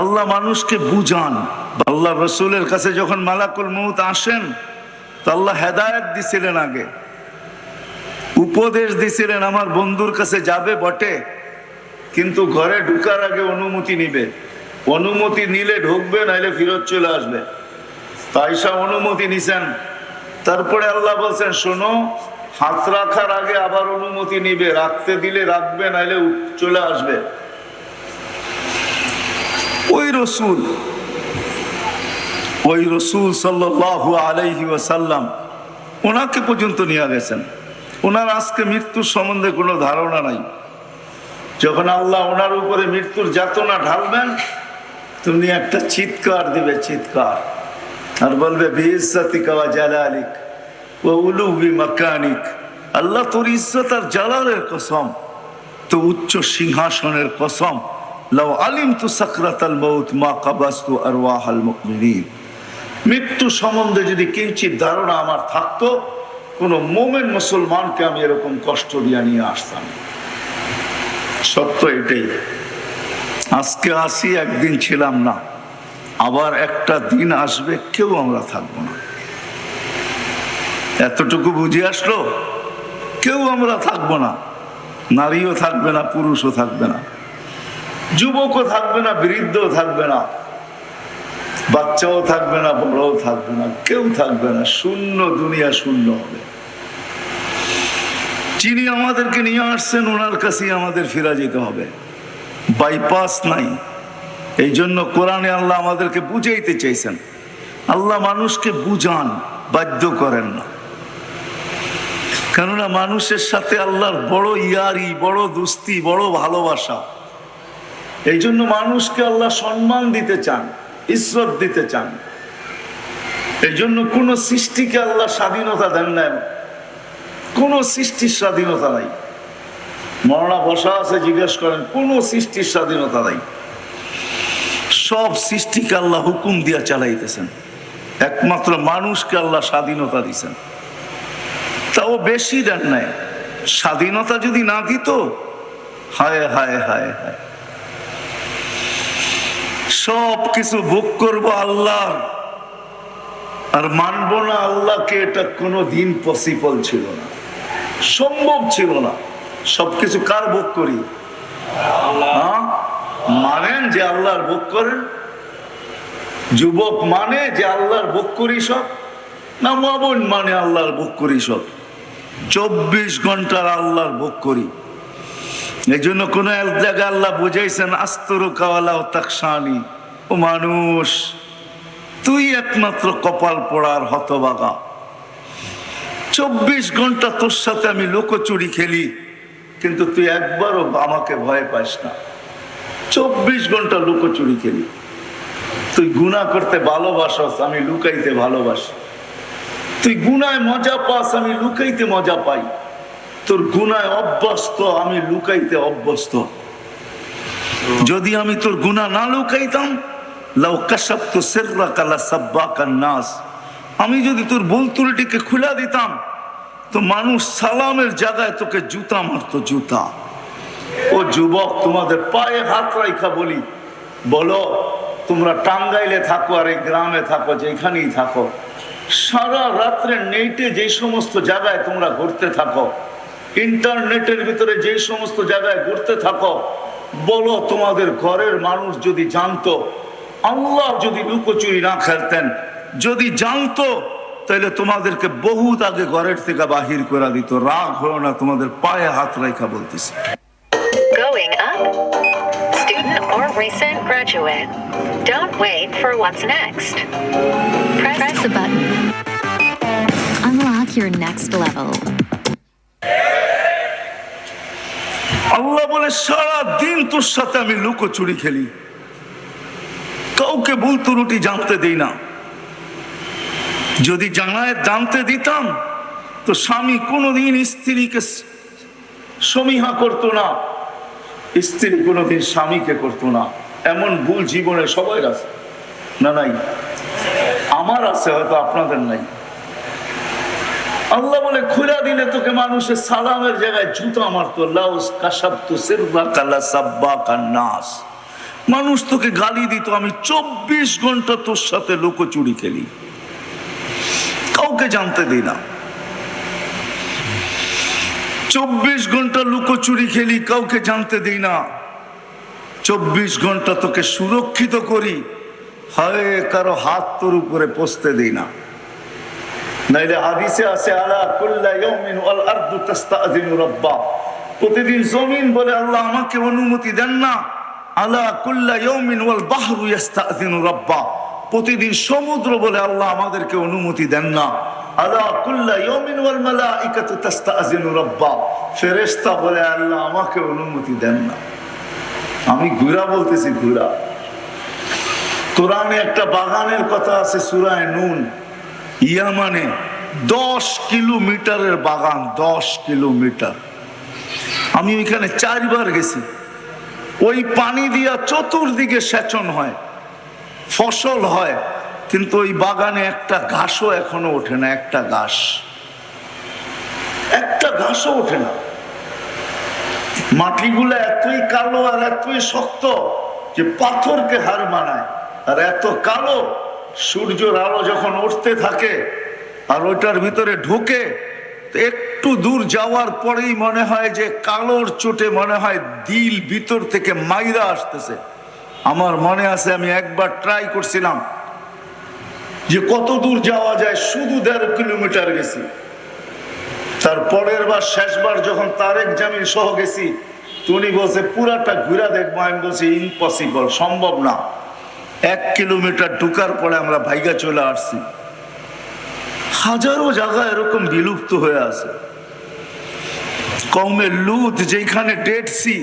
আল্লাহ মানুষকে বুঝান। আল্লাহ রসুলের কাছে যখন মালাকুল মৌত আসেন, তো আল্লাহ হেদায়ত দিছিলেন আগে। উপদেশ দিছিলেন, আমার বন্ধুর কাছে যাবে বটে, কিন্তু ঘরে ঢুকার আগে অনুমতি নিবে। অনুমতি নিলে ঢুকবে, নাইলে ফিরত চলে আসবে। তাইসা অনুমতি নিছেন। তারপরে আল্লাহ বলছেন, শোনো, হাত রাখার আগে আবার অনুমতি নিবে, রাখতে দিলে রাখবে, নাইলে চলে আসবে। ওই রসুল ওই রসুল সাল্লাল্লাহু আলাইহি ওয়াসাল্লাম ওনাকে পর্যন্ত নিয়ে গেছেন। ওনার আজকে মৃত্যুর সম্বন্ধে কোনো ধারণা নাই। যখন আল্লাহ ওনার উপরে মৃত্যুর যাতনা ঢালবেন, তুমি একটা চিৎকার দিবে, চিৎকার। আর বলবে কাওয়া জালালিক ও উলুবি মাকানিক। আল্লাহ তোর ইজ্জত আর জালালের কসম, তো উচ্চ সিংহাসনের কসম। লাউ আলিম তু মৌত মা কাবাস্তু আরওয়াহাল মুমিনিন মৃত্যু সম্বন্ধে যদি কিঞ্চিত ধারণা আমার থাকতো, কোনো মোমেন মুসলমানকে আমি এরকম কষ্ট দিয়ে নিয়ে আসতাম। সত্য এটাই। আজকে আসি, একদিন ছিলাম না। আবার একটা দিন আসবে, কেউ আমরা থাকব না। এতটুকু বুঝে আসলো? কেউ আমরা থাকব না। নারীও থাকবে না, পুরুষও থাকবে না। যুবকও থাকবে না, বৃদ্ধও থাকবে না, বাচ্চাও থাকবে না, বড়ও থাকবে না, কেউ থাকবে না, শূন্য, দুনিয়া শূন্য হবে। যিনি আমাদেরকে নিয়ে আসছেন, ওনার কাছেই আমাদের ফিরা যেতে হবে। বাইপাস নাই। এই জন্য কোরআনে আল্লাহ আমাদেরকে বুঝাইতে চাইছেন। আল্লাহ মানুষকে বুঝান, বাধ্য করেন না। কেননা মানুষের সাথে আল্লাহর বড় ইয়ারি, বড় দুস্তি, বড় ভালোবাসা এই জন্য মানুষকে আল্লাহ সম্মান দিতে চান, ইজ্জত দিতে চান। এই জন্য কোন সৃষ্টিকে আল্লাহ স্বাধীনতা দেন না কোন সৃষ্টির স্বাধীনতা নাই। মরণা বসা আছে, জিজ্ঞেস করেন, কোন সৃষ্টির স্বাধীনতা নাই। সব সৃষ্টিকে আল্লাহ হুকুম দিয়া চালাইতেছেন। একমাত্র মানুষকে আল্লাহ স্বাধীনতা দিছেন। তাও বেশি দেন নাই। স্বাধীনতা যদি না দিত, হায় হায় হায় হায়। সব কিছু ভোগ করব আল্লাহ। আর মানব না আল্লাহকে, এটা কোনো দিন পসিবল ছিল না। সম্ভব ছিল না। সবকিছু কার ভোগ করি? হ্যাঁ? মানেন যে আল্লাহর ভোগ করেন? যুবক মানে যে আল্লাহর ভোগ করি সব? না মাবন মানে আল্লাহর ভোগ করি সব? চব্বিশ ঘণ্টার আল্লাহর ভোগ করি। এই জন্য কোন এক জায়গায় আল্লাহ বুঝাইছেন আস্তর কাওয়ালা তাকসানি ও মানুষ, তুই একমাত্র কপাল পড়ার হতবাগা। চব্বিশ ঘণ্টা তোর সাথে আমি লোকচুরি খেলি, কিন্তু তুই একবারও আমাকে ভয় পাস না। চব্বিশ ঘণ্টা লুকোচুরি খেলি। তুই গুণা করতে ভালোবাসস, আমি লুকাইতে ভালোবাসি। তুই গুনায় মজা পাস, আমি লুকাইতে মজা পাই। তোর গুনায় অভ্যস্ত, আমি লুকাইতে অভ্যস্ত। যদি আমি তোর গুণা না লুকাইতাম আমি যদি তোর ভুল ত্রুটিকে খুলে দিতাম, তো মানুষ সালামের জায়গায় তোকে জুতা মারতো, জুতা। ও যুবক, তোমাদের পায়ে হাত রাইখা বলি। বলো, তোমরা টাঙ্গাইলে থাকো আর এই গ্রামে থাকো, যেখানেই থাকো। সারা রাত্রে নেটে যে সমস্ত জায়গায় তোমরা ঘুরতে থাকো, ইন্টারনেটের ভিতরে যে সমস্ত জায়গায় ঘুরতে থাকো, বলো তোমাদের ঘরের মানুষ যদি জানতো আল্লাহ যদি লুকোচুরি না খেলতেন যদি জানতো তাহলে তোমাদেরকে বহুত আগে ঘরের থেকে বাহির করে দিত। রাগ হলো না তোমাদের পায়ে হাত রাইখা বলতেছি। Recent graduate. Don't wait আল্লাহ বলে সারা দিন তোর সাথে আমি লুকোচুরি খেলি। কাউকে ভুল রুটি জানতে দিই না। যদি জানায় জানতে দিতাম, তো স্বামী কোনোদিন স্ত্রীকে সমীহা করতো না। স্ত্রী কোনোদিন স্বামীকে করতো না। এমন ভুল জীবনে সবাই আছে। না, নাই? আমার আছে, হয়তো আপনাদের নাই। আল্লাহ বলে, খুলা দিলে তোকে মানুষের সালামের জায়গায় জুতা মারতো। লাউস কাসাবতু সিরবা কালা সাব্বা কান্নাস মানুষ তোকে গালি দিত, আমি চব্বিশ ঘণ্টা তোর সাথে লুকোচুরি খেলি। কাউকে জানতে দিই না। চব্বিশ ঘণ্টা লুকোচুরি খেলি, কাউকে জানতে দিই না। চব্বিশ ঘণ্টা তোকে সুরক্ষিত করি, হয়, কারও হাত তোর উপরে পোষতে দিই না। হাদিসে প্রতিদিন জমিন বলে আল্লাহ আমাকে অনুমতি দেন না। আলা কুল্লা ইয়াউমিন ওয়াল বাহরু ইস্তাযিনু রাব্বা। প্রতিদিন সমুদ্র বলে আল্লাহ আমাদেরকে অনুমতি দেন না। আলা কুল্লা ইয়াউমিন ওয়াল মালাইকাতু তাস্তাযিনু রাব্বা। ফেরেশতা বলে আল্লাহ আমাকে অনুমতি দেন না। আমি ঘুরা বলতেছি ঘুরা। কোরআনে একটা বাগানের কথা আছে সূরায়ে নুন। ইয়ামানে দশ কিলোমিটারের বাগান, দশ কিলোমিটার। আমি ওইখানে চারবার গেছি। ওই পানি দিয়া চতুর্দিকে সেচন হয়, ফসল হয়, কিন্তু ওই বাগানে একটা ঘাসও এখনও ওঠে না, একটা ঘাস। একটা ঘাসও ওঠে না। মাটিগুলো এতই কালো আর এতই শক্ত যে পাথরকে হার মানায়। আর এত কালো, সূর্যের আলো যখন উঠতে থাকে, আর ওইটার ভিতরে ঢুকে একটু দূর যাওয়ার পরেই মনে হয় যে কালোর চোটে মনে হয় দিল ভিতর থেকে মাইরা আসতেছে। আমার মনে আছে আমি একবার ট্রাই করছিলাম যে কত দূর যাওয়া যায়, শুধু দেড় কিলোমিটার গেছি। তার পরের বার, শেষবার যখন তারেক জামিন সহ গেছি তুমি বলছে, পুরাটা ঘুরা দেখব। আমি বলছি ইম্পসিবল সম্ভব না। এক কিলোমিটার ঢুকার পরে আমরা ভাইগা চলে আসছি। হাজারো জায়গা এরকম বিলুপ্ত হয়ে আছে। কমে লুত যেখানে ডেড সি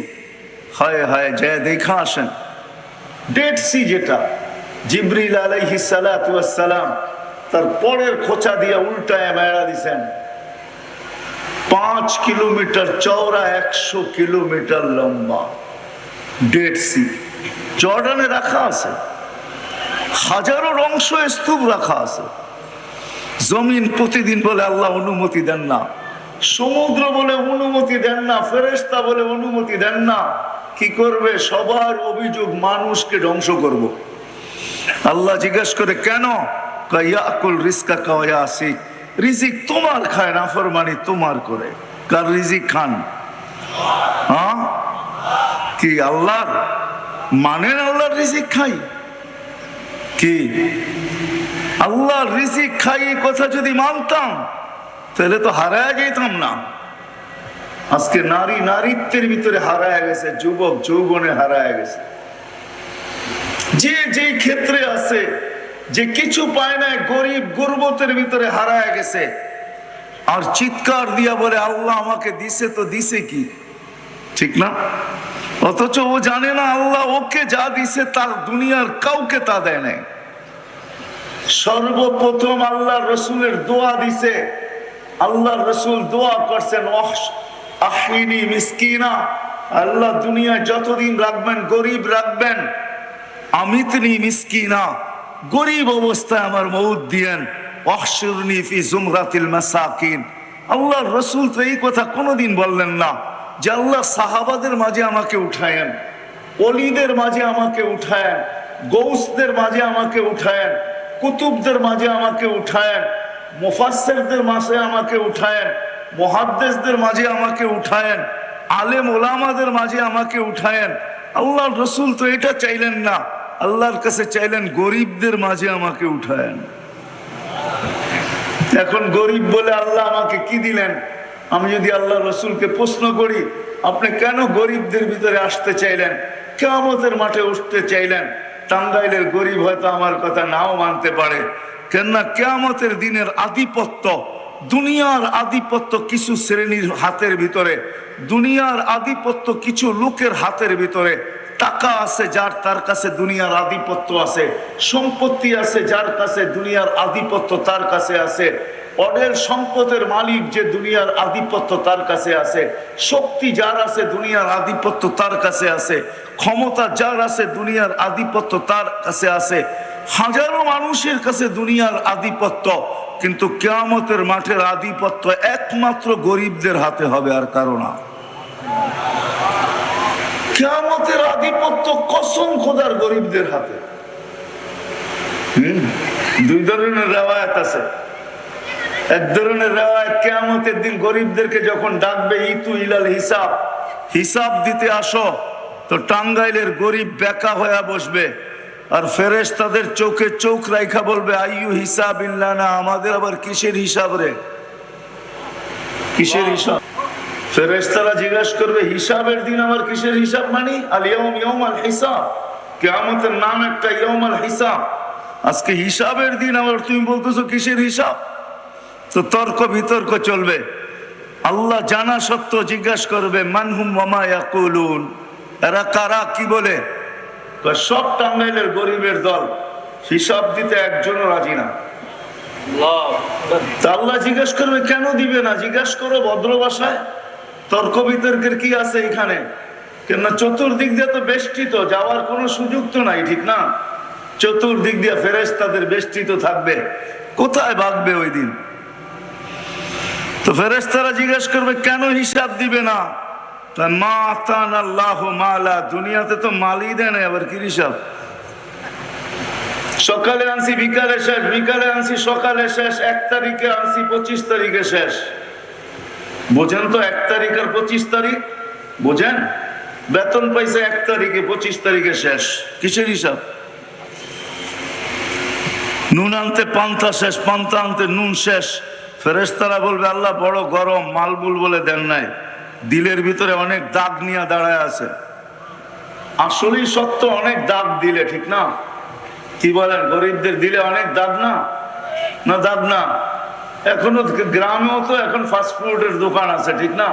হায় হয় জয় দেখা আসেন। ডেড সি যেটা, জিব্রিল আলাইহি সালাম তার পরের খোঁচা দিয়ে উল্টায় মেড়া দিছেন। পাঁচ কিলোমিটার চওড়া একশো কিলোমিটার লম্বা। ডেড সি জর্ডানে রাখা আছে। হাজারো অংশ স্তূপ রাখা আছে। জমিন প্রতিদিন বলে আল্লাহ অনুমতি দেন না। সমুদ্র বলে অনুমতি দেন না ফেরেস্তা বলে অনুমতি দেন না। কি করবে? সবার অভিযোগ মানুষকে ধ্বংস করব। আল্লাহ জিজ্ঞেস করে, কেন? ইয়াকুল রিস্কা কাওয়া আসিক রিজিক তোমার খায় না, ফরমানি তোমার করে। কার রিজিক খান? হ্যাঁ? কি আল্লাহর? মানেন আল্লাহর রিজিক খাই? কি? আল্লাহর রিজিক খাই কথা যদি মানতাম, তাহলে তো হারায় যেতাম না। আজকে নারী নারীত্বের ভিতরে হারায় গেছে, যুবক যৌবনে হারায় গেছে। যে যে ক্ষেত্রে আছে, যে কিছু পায় না গরিব গুরবতের ভিতরে হারায় গেছে। আর চিৎকার দিয়া বলে, আল্লাহ আমাকে দিছে তো দিছে কি? ঠিক না? অথচ ও জানে না, আল্লাহ ওকে যা দিছে তার দুনিয়ার কাউকে তা দেয় নাই। সর্বপ্রথম আল্লাহ রসুলের দোয়া দিছে। আল্লাহ রসুল দোয়া করছেন আহিনী মিসকিনা। আল্লাহ দুনিয়ায় যতদিন রাখবেন, গরিব রাখবেন, আমিতনি মিসকিনা। গরিব অবস্থায় আমার মৌত দিয়েন অহসুরনি ফি জুমরাতিল মাসাকিন। আল্লাহ রসুল তো এই কথা কোনোদিন বললেন না, যে আল্লাহ সাহাবাদের মাঝে আমাকে উঠায়েন অলিদের মাঝে আমাকে উঠায়েন, গৌসদের মাঝে আমাকে উঠায়েন। কুতুবদের মাঝে আমাকে উঠায়েন, মুফাসসিরদের মাঝে আমাকে উঠায়েন, মুহাদ্দিসদের মাঝে আমাকে উঠায়েন, আলেম ওলামাদের মাঝে আমাকে উঠায়েন। আল্লাহ রসুল তো এটা চাইলেন না, আল্লাহর কাছে চাইলেন গরিবদের মাঝে আমাকে উঠায়েন। এখন গরিব বলে আল্লাহ আমাকে কি দিলেন? আমি যদি আল্লাহ রসুলকে প্রশ্ন করি, আপনি কেন গরিবদের ভিতরে আসতে চাইলেন? কেমতের মাঠে উঠতে চাইলেন? টাঙ্গাইলের গরিব হয়তো আমার কথা নাও মানতে পারে। কেননা কেয়ামতের দিনের আধিপত্য, দুনিয়ার আধিপত্য কিছু শ্রেণির হাতের ভিতরে, দুনিয়ার আধিপত্য কিছু লোকের হাতের ভিতরে টাকা আছে যার তার কাছে দুনিয়ার আধিপত্য আছে, সম্পত্তি আছে যার কাছে দুনিয়ার আধিপত্য তার কাছে আছে। অডেল সম্পদের মালিক যে দুনিয়ার আধিপত্য তার কাছে আছে, শক্তি যার আছে দুনিয়ার আধিপত্য তার কাছে আছে, ক্ষমতা যার আছে দুনিয়ার আধিপত্য তার কাছে আছে, হাজারো মানুষের কাছে দুনিয়ার আধিপত্য, কিন্তু কেয়ামতের মাঠের আধিপত্য একমাত্র গরিবদের হাতে হবে আর কারণ কেয়ামতের আধিপত্য কসম খোদার গরিবদের হাতে। দুই ধরনের রেওয়ায়ত আছে। এক ধরনের রেওয়ায়ত কেয়ামতের দিন গরিবদেরকে যখন ডাকবে, ইতু ইলাল হিসাব হিসাব দিতে আসো, তো টাঙ্গাইলের গরিব বেকা হয়ে বসবে। আর ফেরেশ তাদের চোখে চোখ রাইখা বলবে, আইয়ু হিসাব ইল্লা না আমাদের আবার কিসের হিসাব রে? কিসের হিসাব? ফেরেশতারা জিজ্ঞাসা করবে, হিসাবের দিন আমার কিসের হিসাব মানি? আল ইয়াউম ইয়াউমাল হিসাব কিয়ামতের নাম একটা ইয়াউমাল হিসাব আজকে হিসাবের দিন আবার তুমি বলতেছো কিসের হিসাব? তো তর্ক বিতর্ক চলবে। আল্লাহ জানা সত্য জিজ্ঞাসা করবে মানহুম মামা ইয়াকুলুন? এরা কারা, কি বলে? সব টাঙ্গাইলের গরিবের দল, হিসাব দিতে একজনও রাজি না। আল্লাহ জিজ্ঞেস করবে, কেন দিবে না? জিজ্ঞেস করো ভদ্র তর্ক বিতর্কের কি আছে এখানে? কেননা চতুর্দিক দিয়ে তো বেষ্টিত, যাওয়ার কোনো সুযোগ তো নাই, ঠিক না? চতুর্দিক দিয়ে ফেরেস তাদের বেষ্টিত থাকবে। কোথায় ভাগবে ওই দিন? তো ফেরেস্তারা জিজ্ঞেস করবে, কেন হিসাব দিবে না? তা মা তান আল্লাহ মালা, দুনিয়াতে তো মালই দেয় না আবার কি হিসাব? সকালে আনছি, বিকালে শেষ, বিকালে আনছি, সকালে শেষ, এক তারিখে আনছি, পঁচিশ তারিখে শেষ। বোঝেন তো এক তারিখ আর পঁচিশ তারিখ? বোঝেন? বেতন পাইছে এক তারিখে, পঁচিশ তারিখে শেষ। কিসের হিসাব? নুন আনতে পান্তা শেষ, পান্তা আনতে নুন শেষ। ফেরেস্তারা বলবে, আল্লাহ বড় গরম, মালবুল বলে দেন নাই। দিলের ভিতরে অনেক দাগ নিয়ে দাঁড়ায় আছে। আসলেই সত্য, অনেক দাগ দিলে, ঠিক না? কি বলেন, গরিবদের দিলে অনেক দাগ না? না দাগ না? এখনও গ্রামেও তো এখন ফাস্ট ফুডের দোকান আছে, ঠিক না?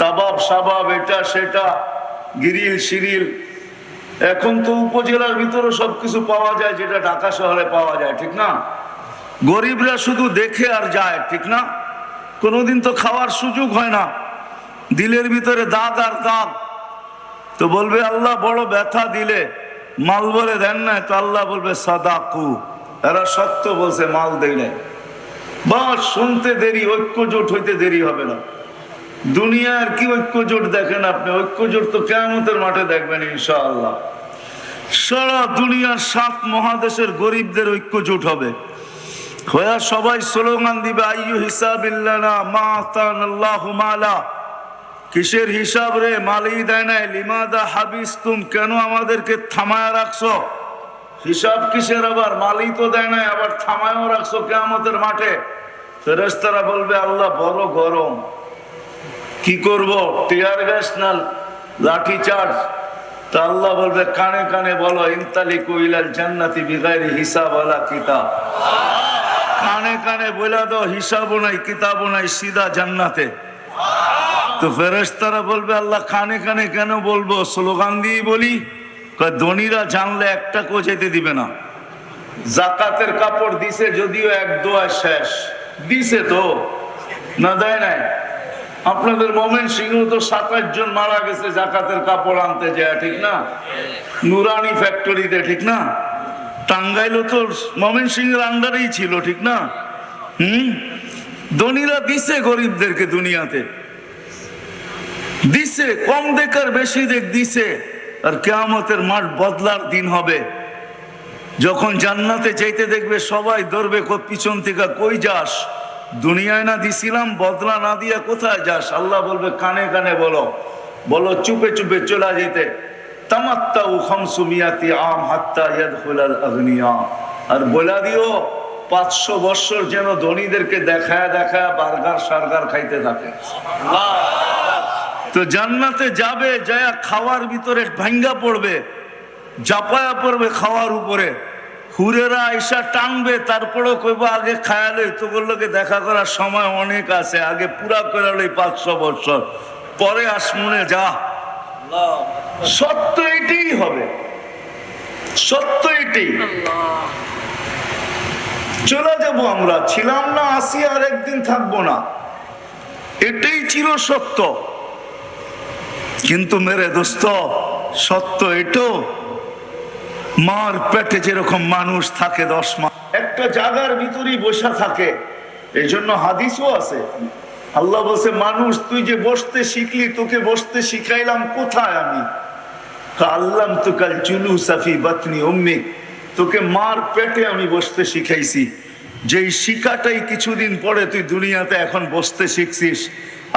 কাবাব, সাবাব, এটা, সেটা, গিরিল সিরিল এখন তো উপজেলার ভিতরে সবকিছু পাওয়া যায়, যেটা ঢাকা শহরে পাওয়া যায়, ঠিক না? গরিবরা শুধু দেখে আর যায়, ঠিক না? কোনোদিন তো খাওয়ার সুযোগ হয় না। দিলের ভিতরে দাগ আর দাগ। তো বলবে, আল্লাহ বড় ব্যথা দিলে মাল বলে দেন না। তো আল্লাহ বলবে, সাদাকু। এরা সত্য বলছে, মাল দেয় নাই। বা শুনতে দেরি ঐক্য জোট হইতে দেরি হবে না। দুনিয়ার কি ঐক্য জোট দেখেন আপনি? ঐক্য জোট তো কেমতের মাঠে দেখবেন, ইনশাআল্লাহ। সারা দুনিয়ার সাত মহাদেশের গরিবদের ঐক্য জোট হবে। হয়ে সবাই স্লোগান দিবে, আইয়ু হিসাবিল্লানা মা আল্লাহ মালা। কিসের হিসাব রে? মালি দেয় নাই। লিমাদা হাবিস তুম কেন আমাদেরকে থামায় রাখছো? হিসাব কিসের আবার? মালি তো দেয় নাই, আবার থামায়ও রাখছো কেমতের মাঠে? ফেরেস্তারা বলবে, আল্লাহ বড় গরম। কি করব? টিয়ার গ্যাস না লাঠি চার্জ? তা আল্লাহ বলবে, কানে কানে বলো ইনতালি কুইলাল জান্নাতি বিগাইরি হিসাব আলা কিতাব। কানে কানে বলে দাও, হিসাবও নাই, কিতাবও নাই, সিধা জান্নাতে। তো ফেরেশতারা বলবে, আল্লাহ কানে কানে কেন বলব? স্লোগান দিয়ে বলি ধনীরা জানলে একটা কো যেতে দিবে না। জাকাতের কাপড় দিছে যদিও এক দোয়া শেষ। দিছে তো, না দেয় নাই? আপনাদের মোমেন সিংহ তো সাতাশ জন মারা গেছে, জাকাতের কাপড় আনতে যায়, ঠিক না? নুরানি ফ্যাক্টরিতে ঠিক না? টাঙ্গাইলও তো মোমেন সিংহের আন্ডারেই ছিল, ঠিক না? হুম? ধনীরা দিছে গরিবদেরকে দুনিয়াতে। দিছে, কম দেখার বেশি দেখ, দিছে। আর কেয়ামতের মাঠ বদলার দিন হবে। যখন জান্নাতে যেতে দেখবে সবাই ধরবে পিছন থেকে কই যাস? দুনিয়ায় না দিছিলাম, বদলা না দিয়া কোথায় যাস? আল্লাহ বলবে, কানে কানে বলো। বলো, চুপে চুপে চলা যেতে তামাত্তাউ খামসু মিয়াতি আম হাত্তা ইয়াদখুলাল আগনিয়া। আর বলা দিও, পাঁচশো বৎসর যেন ধনীদেরকে দেখায় দেখায় বার্গার সার্গার খাইতে থাকে। তো জান্নাতে যাবে, যায়া খাওয়ার ভিতরে ভাঙ্গা পড়বে, জাপায়া পড়বে খাওয়ার উপরে। হুরেরা আইসা টানবে, তারপরেও কইব, আগে খায়ালে তোগুলোকে দেখা করার সময় অনেক আছে, আগে পুরা করে লই পাঁচশো বছর পরে আসমুনে যা। সত্য এটাই হবে। সত্য এটাই। চলে যাব আমরা। ছিলাম না আসি আর একদিন থাকব না। এটাই ছিল সত্য। কিন্তু মেরে দোস্ত সত্য এটো? মার পেটে যেরকম মানুষ থাকে দশ মাস একটা জায়গার ভিতরেই বসা থাকে। এই জন্য হাদিসও আছে। আল্লাহ বলছে, মানুষ, তুই যে বসতে শিখলি, তোকে বসতে শিখাইলাম, কোথায় আমি? আল্লাম তুকাল চুলু সাফি বাতনি অম্মিক তোকে মার পেটে আমি বসতে শিখাইছি। যেই শিখাটাই কিছুদিন পরে তুই দুনিয়াতে এখন বসতে শিখছিস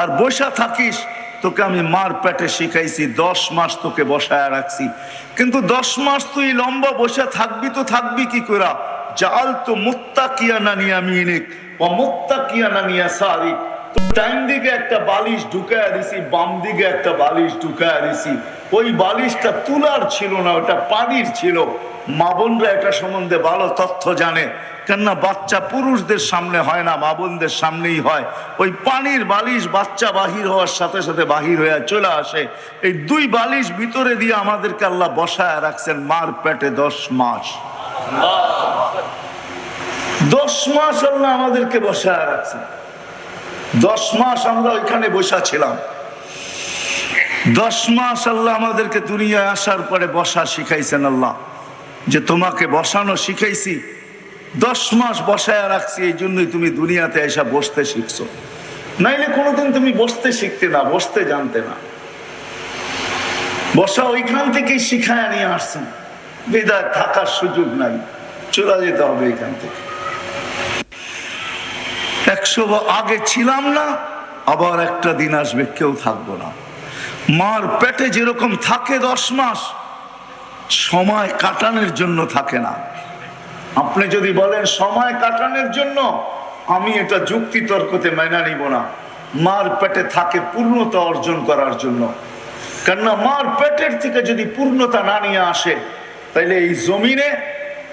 আর বসা থাকিস, তোকে আমি মার পেটে শিখাইছি, দশ মাস তোকে বসায় রাখছি। কিন্তু দশ মাস তুই লম্বা বসে থাকবি তো থাকবি কি করা জাল তো মুত্তা কিয়া নানিয়া মিনিক ও মুত্তা কিয়া না নিয়া সারিক তো ডাইন দিকে একটা বালিশ ঢুকায় দিছি বাম দিকে একটা বালিশ ঢুকায় দিছি। ওই বালিশটা তুলার ছিল না ওটা পানির ছিল। মা বোনরা এটা সম্বন্ধে ভালো তথ্য জানে। কেননা বাচ্চা পুরুষদের সামনে হয় না মা বোনদের সামনেই হয়। ওই পানির বালিশ বাচ্চা বাহির হওয়ার সাথে সাথে বাহির হয়ে চলে আসে। এই দুই বালিশ ভিতরে দিয়ে আমাদেরকে আল্লাহ বসায় রাখছেন মার পেটে দশ মাস। দশ মাস আল্লাহ আমাদেরকে বসায় রাখছেন। দশ মাস আমরা ওইখানে বসা ছিলাম। দশ মাস আল্লাহ আমাদেরকে দুনিয়ায় আসার পরে বসা শিখাইছেন আল্লাহ, যে তোমাকে বসানো শিখাইছি। দশ মাস বসায় রাখছি, এই জন্যই তুমি দুনিয়াতে এসে বসতে শিখছো। নাইলে কোনোদিন তুমি বসতে শিখতে না, বসতে জানতে না। বসা ওইখান থেকেই শিখায় নিয়ে আসছেন। বিদায় থাকার সুযোগ নাই, চলে যেতে হবে এখান থেকে। একশো আগে ছিলাম না, আবার একটা দিন আসবে, কেউ থাকব না। মার পেটে যেরকম থাকে দশ মাস, সময় কাটানোর জন্য থাকে না। আপনি যদি বলেন সময় কাটানোর জন্য, আমি এটা যুক্তি তর্কতে মেনে নিব না। মার পেটে থাকে পূর্ণতা অর্জন করার জন্য। কেননা মার পেটের থেকে যদি পূর্ণতা না নিয়ে আসে তাহলে এই জমিনে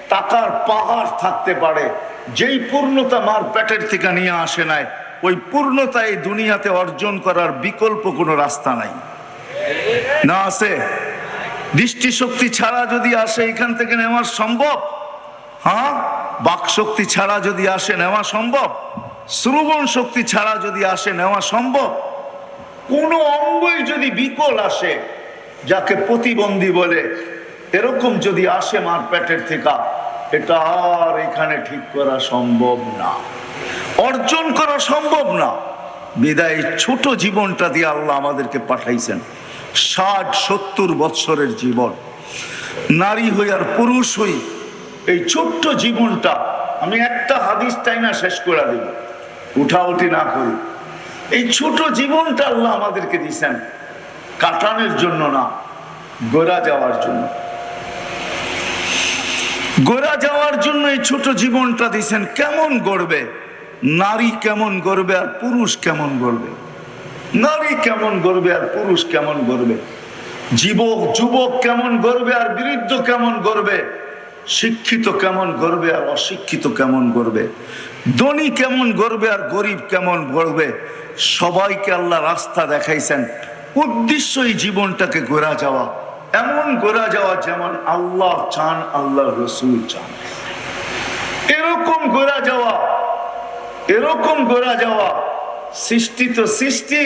টাকার পাহাড় থাকতে পারে যেই পূর্ণতা মার পেটের থেকে নিয়ে আসে নাই, ওই পূর্ণতা এই দুনিয়াতে অর্জন করার বিকল্প কোনো রাস্তা নাই। না আছে? দৃষ্টিশক্তি ছাড়া যদি আসে, এখান থেকে নেওয়া সম্ভব? হ্যাঁ? বাক শক্তি ছাড়া যদি আসে, নেওয়া সম্ভব? শ্রবণ শক্তি ছাড়া যদি আসে, নেওয়া সম্ভব? কোনো অঙ্গই যদি বিকল আসে, যাকে প্রতিবন্ধী বলে, এরকম যদি আসে মার পেটের থেকে এটা আর এখানে ঠিক করা সম্ভব না। অর্জন করা সম্ভব না। বিদায় ছোট জীবনটা দিয়ে আল্লাহ আমাদেরকে পাঠাইছেন। ষাট, সত্তর বৎসরের জীবন। নারী হই আর পুরুষ হই, এই ছোট্ট জীবনটা আমি একটা হাদিস টাই না শেষ করে দেব। উঠাউঠি না করি। এই ছোট জীবনটা আল্লাহ আমাদেরকে দিছেন। কাটানোর জন্য না, গোড়া যাওয়ার জন্য। গোড়া যাওয়ার জন্য এই ছোট জীবনটা দিছেন কেমন গড়বে? নারী কেমন গড়বে আর পুরুষ কেমন গড়বে? নারী কেমন গড়বে আর পুরুষ কেমন গড়বে? যুবক যুবক কেমন গড়বে আর বৃদ্ধ কেমন গড়বে? শিক্ষিত কেমন গড়বে আর অশিক্ষিত কেমন গড়বে? ধনী কেমন গড়বে আর গরিব কেমন গড়বে? সবাইকে আল্লাহ রাস্তা দেখাইছেন। উদ্দেশ্য এই জীবনটাকে গোড়া যাওয়া। এমন গোড়া যাওয়া যেমন আল্লাহ চান, আল্লাহ রসুল চান। এরকম গোড়া যাওয়া, এরকম গোড়া যাওয়া, সৃষ্টি তো সৃষ্টি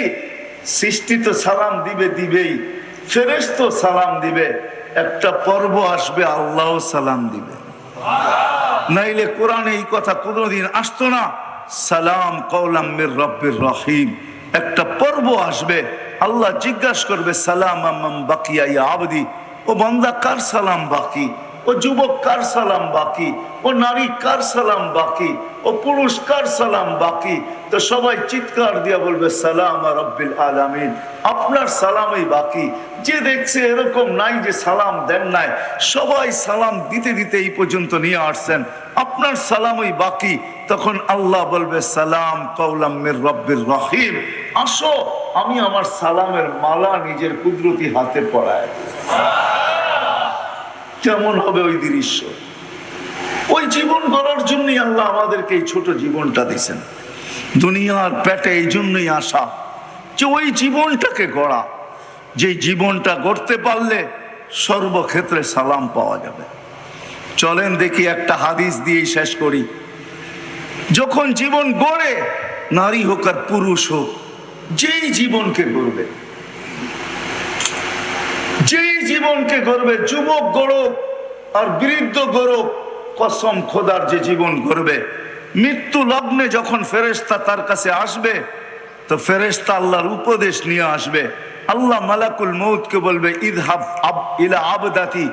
সৃষ্টি তো সালাম দিবে দিবেই ফেরেশ তো সালাম দিবে, একটা পর্ব আসবে, আল্লাহ সালাম দিবে। নাইলে কোরআনে এই কথা কোনোদিন আসতো না, সালাম কৌলাম মির রব্বির রহিম, একটা পর্ব আসবে আল্লাহ জিজ্ঞাসা করবে, সালাম আম্মাম বাকিয়া ইয়া আবদি। ও বান্দা, কার সালাম বাকি? ও যুবক, কার সালাম বাকি? ও নারী, কার সালাম বাকি? ও পুরুষ, কার সালাম বাকি? তো সবাই চিৎকার দিয়ে বলবে, সালাম রব্বিল আলামিন। আপনার সালামই বাকি। যে দেখছে এরকম নাই যে সালাম দেন নাই, সবাই সালাম দিতে দিতে এই পর্যন্ত নিয়ে আসছেন। আপনার সালামই বাকি। তখন আল্লাহ বলবে, সালাম কৌলাম মির রব্বির রহিম। আসো, আমি আমার সালামের মালা নিজের কুদরতি হাতে পড়ায় কেমন হবে ওই দৃশ্য? ওই জীবন গড়ার জন্যই আল্লাহ আমাদেরকে এই ছোট জীবনটা দিছেন দুনিয়ার পেটে এই জন্যই আসা যে ওই জীবনটাকে গড়া। যে জীবনটা গড়তে পারলে সর্বক্ষেত্রে সালাম পাওয়া যাবে। চলেন দেখি একটা হাদিস দিয়েই শেষ করি। যখন জীবন গড়ে, নারী হোক আর পুরুষ হোক, যেই জীবনকে গড়বে, যেই জীবনকে গড়বে, যুবক গড়ক আর বৃদ্ধ গড়ক, কসম খোদার যে জীবন গড়বে, মৃত্যু লগ্নে যখন ফেরেস্তা তার কাছে আসবে, তো ফেরেস্তা আল্লাহর উপদেশ নিয়ে আসবে। আল্লাহ মালাকুল মৌতকে বলবে, ইদহাব আব, ইলা আবদাতি,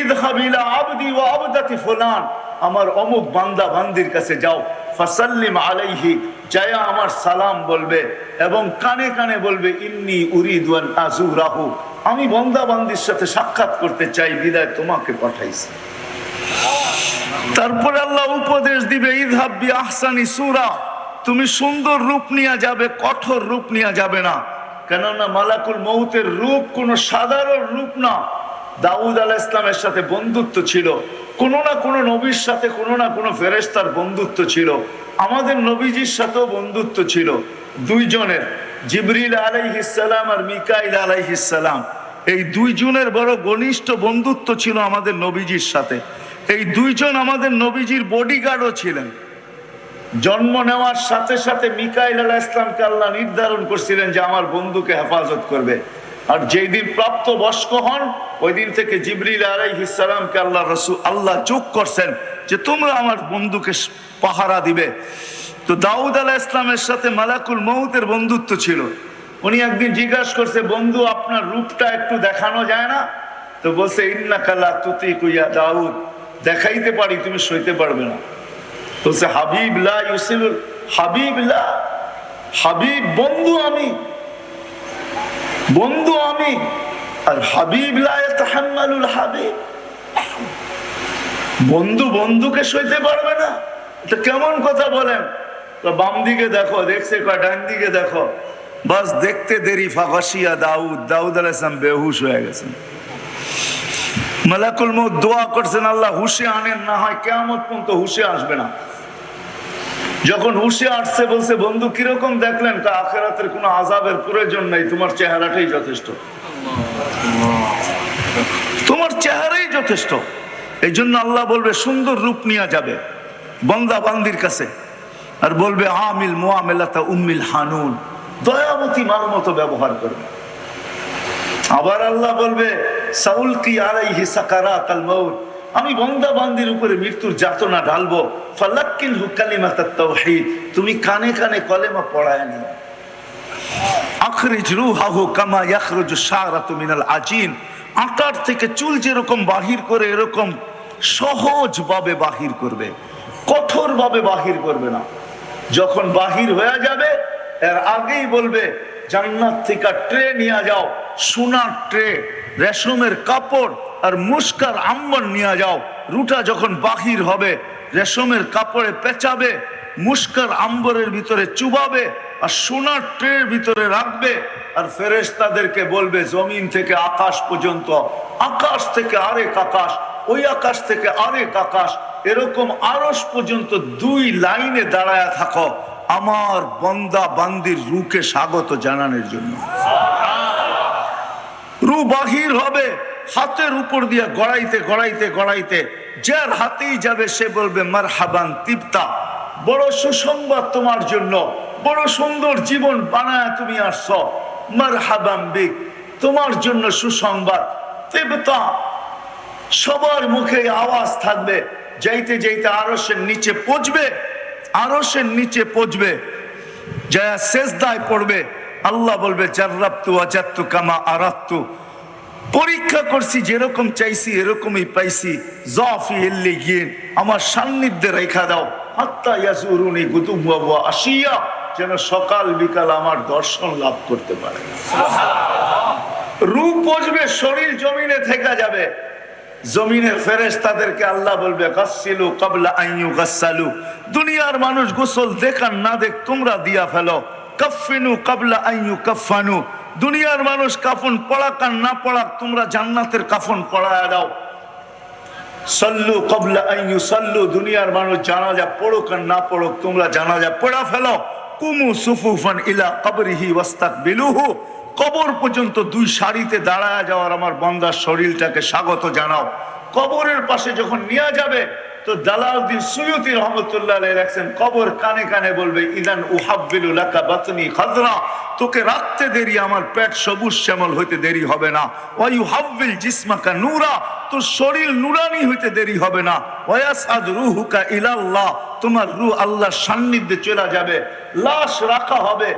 ইদহাব ইলা আবদি ও আবদাতি ফুলান, আমার অমুক বান্দা বান্দির কাছে যাও। ফাসাল্লিম আলাইহি জায়া আমার সালাম বলবে এবং কানে কানে বলবে, ইন্নি উরিদওয়ান আজুরাহু আমি বান্দা বান্দির সাথে সাক্ষাৎ করতে চাই, বিদায় তোমাকে পাঠাইছি। তারপরে আল্লাহ উপদেশ দিবে ইদহাব্বি আহসানি সুরা। তুমি সুন্দর রূপ নিয়ে যাবে, কঠোর রূপ নিয়ে যাবে না। কেননা মালাকুল মৌতের রূপ কোনো সাধারণ রূপ না। দাউদ আলাহ ইসলামের সাথে বন্ধুত্ব ছিল। কোনো না কোনো নবীর সাথে কোনো না কোনো ফেরেস্তার বন্ধুত্ব ছিল। আমাদের নবীজির সাথেও বন্ধুত্ব ছিল। দুইজনের, জিবরিল আলাইহিসালাম আর মিকাইল আলাইহিসালাম এই দুইজনের বড় ঘনিষ্ঠ বন্ধুত্ব ছিল আমাদের নবীজির সাথে। এই দুইজন আমাদের নবীজির বডিগার্ডও ছিলেন। জন্ম নেওয়ার সাথে সাথে মিকাইল আলাহ ইসলামকে আল্লাহ নির্ধারণ করছিলেন যে আমার বন্ধুকে হেফাজত করবে। আর যেই দিন প্রাপ্ত বয়স্ক হন, ওই দিন থেকে জিবরিল আলাইহিসালামকে আল্লাহ রসুল আল্লাহ চোখ করছেন যে তোমরা আমার বন্ধুকে পাহারা দিবে। তো দাউদ আলাহ ইসলামের সাথে মালাকুল মৌতের বন্ধুত্ব ছিল। উনি একদিন জিজ্ঞাসা করছে, বন্ধু, আপনার রূপটা একটু দেখানো যায় না? তো বলছে ইন্না কালা তুতি কুইয়া দাউদ, দেখাইতে পারি, তুমি সইতে পারবে না। বলছে, হাবিব লা ইউসিলুল, হাবিব লা, হাবিব বন্ধু আমি। বন্ধু আমি, আর হাবিব হাবিব। বন্ধু বন্ধুকে সইতে পারবে না। এটা কেমন কথা বলেন? বাম দিকে দেখো, দেখছে কয়, ডান দিকে দেখো। বাস দেখতে দেরি ফাঁকাশিয়া দাউদ। দাউদ আলাইসলাম বেহুশ হয়ে গেছেন। মালাকুল মৌ দোয়া করছেন, আল্লাহ হুশে আনেন, না হয় কেমন পর্যন্ত হুশে আসবে না। যখন হুশে আসছে, বলছে, বন্ধু, কীরকম দেখলেন? তা আখেরাতের কোনো আজাবের প্রয়োজন নাই, তোমার চেহারাটাই যথেষ্ট। তোমার চেহারাই যথেষ্ট। এই জন্য আল্লাহ বলবে, সুন্দর রূপ নিয়ে যাবে বন্দা বান্দির কাছে। আর বলবে, আমিল মোয়ামেলাতা উম্মিল হানুন। দয়ামতি মার মতো ব্যবহার করবে। আবার আল্লাহ বলবে সাউল কি আলাইহি সাকারাত আল আমি বন্দা বান্দির উপরে মৃত্যুর যাতনা ঢালবো। ফালাক্কিল হুকালিমাত তাওহীদ তুমি কানে কানে কলেমা পড়ায় নিও। আখরিজ রুহাহু কামা ইয়াখরুজু শারাতু মিনাল আজিন। আটার থেকে চুল যেরকম বাহির করে, এরকম সহজভাবে বাহির করবে। কঠোরভাবে বাহির করবে না। যখন বাহির হয়ে যাবে, এর আগেই বলবে, জান্নাত থেকে ট্রে নিয়ে যাও। সোনার ট্রে, রেশমের কাপড় আর মুস্কার আম্বর নিয়ে যাও। রুটা যখন বাহির হবে, রেশমের কাপড়ে পেঁচাবে, মুস্কার আম্বরের ভিতরে চুবাবে আর সোনার ট্রের ভিতরে রাখবে আর ফেরেশ তাদেরকে বলবে, জমিন থেকে আকাশ পর্যন্ত, আকাশ থেকে আরেক আকাশ, ওই আকাশ থেকে আরেক আকাশ, এরকম আরস পর্যন্ত দুই লাইনে দাঁড়ায় থাকো। আমার বন্দা বান্দির রুকে স্বাগত জানানোর জন্য। রু বাহির হবে হাতের উপর দিয়ে গড়াইতে গড়াইতে গড়াইতে, যার হাতেই যাবে সে বলবে মার হাবান তিপ্তা, বড় সুসংবাদ তোমার জন্য, বড় সুন্দর জীবন বানায় তুমি আসছ। মার হাবান বিক, তোমার জন্য সুসংবাদ। তিপ্তা, সবার মুখে আওয়াজ থাকবে, যাইতে যাইতে আরসের নিচে পচবে আরসের নিচে পচবে যা শেষদায় পড়বে। আল্লাহ বলবে জার্রাপ্তু আজাত্তু কামা আরাত্তু পরীক্ষা করছি যেরকম চাইছি এরকমই পাইছি। জফি এল্লি গিয়ে আমার সান্নিধ্যে রেখা দাও। হাত্তা ইয়াসুরুনি গুতুম বাবা আসিয়া যেন সকাল বিকাল আমার দর্শন লাভ করতে পারে। রূপ পচবে শরীর জমিনে থেকে যাবে। জমিনের ফেরেশ তাদেরকে আল্লাহ বলবে গাসসিলু কাবলা আইয়ু গাসসালু দুনিয়ার মানুষ গোসল দেখান না দেখ তোমরা দিয়া ফেলো। কাফিনু কাবলা আইয়ু কাফানু দুনিয়ার মানুষ কাফন পড়াক আর না পড়াক, তোমরা জান্নাতের কাফন পড়ায় দাও। সল্লু কবলা আইনু সল্লু, দুনিয়ার মানুষ জানাজা পড়ুক আর না পড়ুক, তোমরা জানাজা পড়া ফেলো। কুমু সুফুফান ইলা কবরিহি ওয়াস্তাক বিলুহু কবর পর্যন্ত দুই সারিতে দাঁড়ায় যাওয়ার আমার বন্দার শরীরটাকে স্বাগত জানাও। কবরের পাশে যখন নিয়ে যাবে তো দালাউদ্দিন সুয়ুতি রহমতুল্লাহ রাখছেন, কবর কানে কানে বলবে, ইদান উহাব্বিলু লাকা বাতনি খাদরা তোকে রাখতে দেরি, আমার পেট সবুজ শ্যামল হইতে দেরি হবে না। ওয়ায়ু হাব্বিল জিসমাকা নূরা, তোর শরীর নুরানি হইতে দেরি হবে না। ওয়াসাদ রুহুকা ইলাল্লাহ, তোমার রূহ আল্লাহর সান্নিধ্যে চলে যাবে। লাশ রাখা হবে,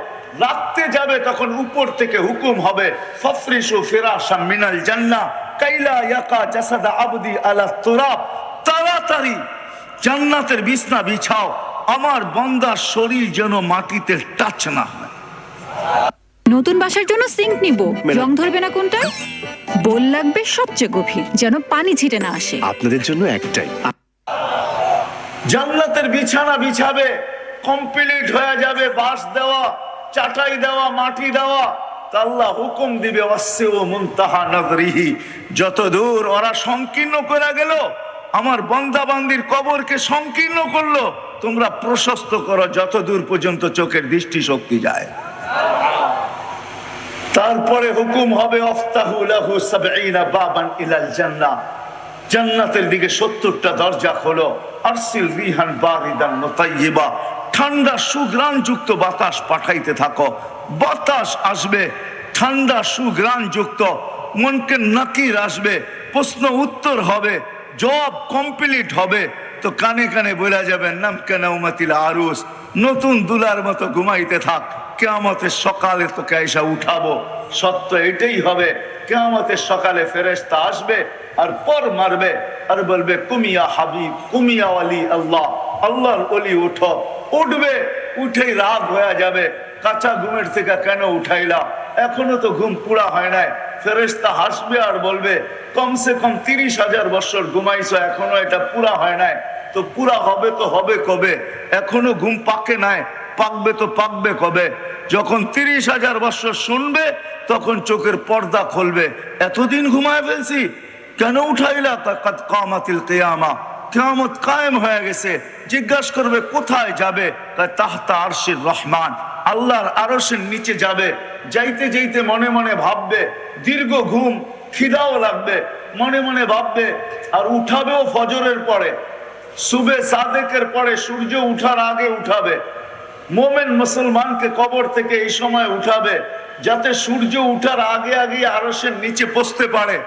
রাখতে যাবে তখন উপর থেকে হুকুম হবে ফফরিসু ফিরাশাম মিনাল জান্নাহ। কাইলা ইয়াকা জাসাদা আবদি আলা তুরাব তাড়াতাড়ি জান্নাতের বিছনা বিছাও আমার বন্দার শরীর যেন মাটিতে টাচ না হয়। নতুন বাসার জন্য সিঙ্ক নিব। রং ধরবে না কোনটা? বোল লাগবে সবচেয়ে গভীর যেন পানি ছিটে না আসে। আপনাদের জন্য একটাই। জান্নাতের বিছানা বিছাবে কমপ্লিট হয়ে যাবে বাঁশ দেওয়া চাটাই দেওয়া মাটি দেওয়া। তা আল্লাহ হুকুম দিবে অস্যে ও মুনতাহা নগরিহি যত দূর ওরা সংকীর্ণ করে গেল আমার বন্দাবান্দির কবরকে সংকীর্ণ করল। তোমরা প্রশস্ত করো যত দূর পর্যন্ত চোখের দৃষ্টি শক্তি যায়। তারপরে হুকুম হবে জান্নাতের দিকে সত্তরটা দরজা খোলো। আরসিল রিহান বারিদান মুতাইয়িবা। ঠান্ডা সুগ্রাণ যুক্ত বাতাস পাঠাইতে থাকো। বাতাস আসবে, ঠান্ডা সুগ্রাণ যুক্ত মনকে নাকির আসবে, প্রশ্ন উত্তর হবে। জব কমপ্লিট হবে, তো কানে কানে বলা যাবেন নাম কেন আরুস, নতুন দুলার মতো ঘুমাইতে থাক। কেয়ামতের সকালে তোকে এসা উঠাবো। সত্য এটাই হবে, কেয়ামতের সকালে ফেরেশতা আসবে আর পর মারবে আর বলবে, কুমিয়া হাবিব, কুমিয়া আলী আল্লাহ, আল্লাহর অলি উঠো। উঠবে, উঠেই রাগ হয়ে যাবে, কাঁচা ঘুমের থেকে কেন উঠাইলা? এখনও তো ঘুম পুরা হয় নাই। ফেরেশতা হাসবে আর বলবে, কমসে কম তিরিশ হাজার বছর ঘুমাইছো, এখনও এটা পুরা হয় নাই। তো পুরা হবে তো হবে কবে? এখনও ঘুম পাকে নাই। পাকবে তো পাকবে কবে? যখন তিরিশ হাজার বছর শুনবে, তখন চোখের পর্দা খুলবে। এতদিন ঘুমায় ফেলছি। কেন উঠাইলা কাত কামাতিল কেয়ামা? কেয়ামত কায়েম হয়ে গেছে। জিজ্ঞাসা করবে, কোথায় যাবে? তাহতা আরশির রহমান। আল্লাহর আরশের নিচে যাবে। যাইতে যাইতে মনে মনে ভাববে, দীর্ঘ ঘুম, খিদাও লাগবে। মনে মনে ভাববে, আর উঠাবেও ফজরের পরে। সুবে সাদেকের পরে সূর্য উঠার আগে উঠাবে। মোমেন মুসলমানকে কবর থেকে এই সময় উঠাবে যাতে সূর্য উঠার আগে আগে আরসের নিচে পৌঁছতে পারে।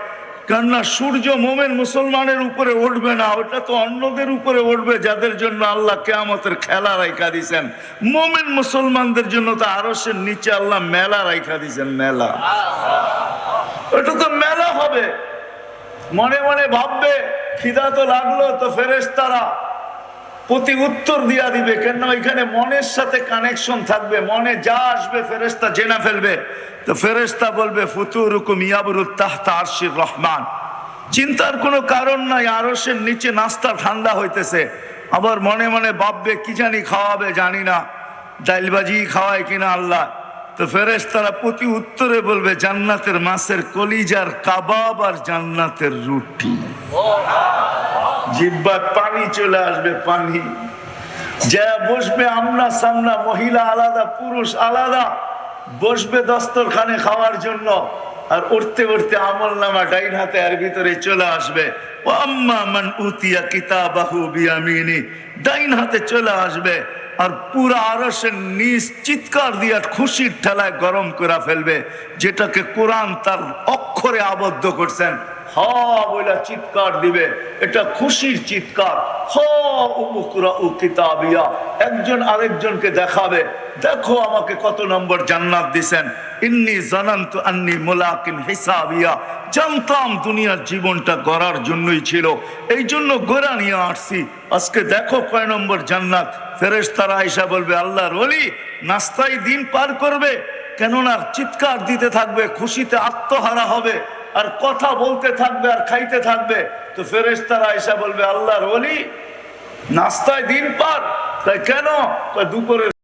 কেননা সূর্য মোমেন মুসলমানের উপরে উঠবে না, ওটা তো অন্যদের উপরে উঠবে যাদের জন্য আল্লাহ কেয়ামতের খেলা রাইখা দিছেন। মোমেন মুসলমানদের জন্য তো আরসের নিচে আল্লাহ মেলা রাইখা দিছেন, মেলা। ওটা তো মেলা হবে। মনে মনে ভাববে, খিদা তো লাগল তো ফেরেশতারা প্রতি উত্তর দিয়া দিবে কেন ওইখানে মনের সাথে কানেকশন থাকবে, মনে যা আসবে ফেরেস্তা জেনা ফেলবে। তো ফেরেস্তা বলবে ফুতুর হুকুম ইয়াবরুত তাহতা রহমান। চিন্তার কোনো কারণ নাই, আরশের নিচে নাস্তা ঠান্ডা হইতেছে। আবার মনে মনে ভাববে, কি জানি খাওয়াবে জানি না। ডাইলবাজি খাওয়ায় কিনা আল্লাহ? তো ফেরেশতারা প্রতি উত্তরে বলবে, জান্নাতের মাছের কলিজার কাবাব আর জান্নাতের রুটি। জিব্বার পানি চলে আসবে, পানি। যা বসবে আমনা সামনা, মহিলা আলাদা, পুরুষ আলাদা। বসবে দস্তরখানে খাওয়ার জন্য। আর উঠতে উঠতে আমল নামা ডাইন হাতে আর ভিতরে চলে আসবে। ও আম্মা মান উতিয়া কিতাবাহু বিয়ামিনি। ডাইন হাতে চলে আসবে। আর পুরা আরসের নিজ চিৎকার দিয়া খুশির ঠেলায় গরম করে ফেলবে, যেটাকে কোরআন তার অক্ষরে আবদ্ধ করছেন। হ বইলা চিৎকার দিবে, এটা খুশির চিৎকার। হ উমুকরা উ কিতাবিয়া, একজন আরেকজনকে দেখাবে, দেখো আমাকে কত নম্বর জান্নাত দিছেন। ইন্নি জানান্তু আন্নি মুলাকিন হিসাবিয়া, জানতাম দুনিয়ার জীবনটা গড়ার জন্যই ছিল এই জন্য গোড়া নিয়ে আসছি। আজকে দেখো কয় নম্বর জান্নাত। ফেরেশতারা আয়সা বলবে, আল্লাহর ওলি নাস্তায় দিন পার করবে, কেননা চিৎকার দিতে থাকবে, খুশিতে আত্মহারা হবে, আর কথা বলতে থাকবে, আর খাইতে থাকবে। তো ফেরেশতারা আইসা বলবে, আল্লাহর ওলি নাস্তায় দিন পার। তাই কেন? কয় দুপুরে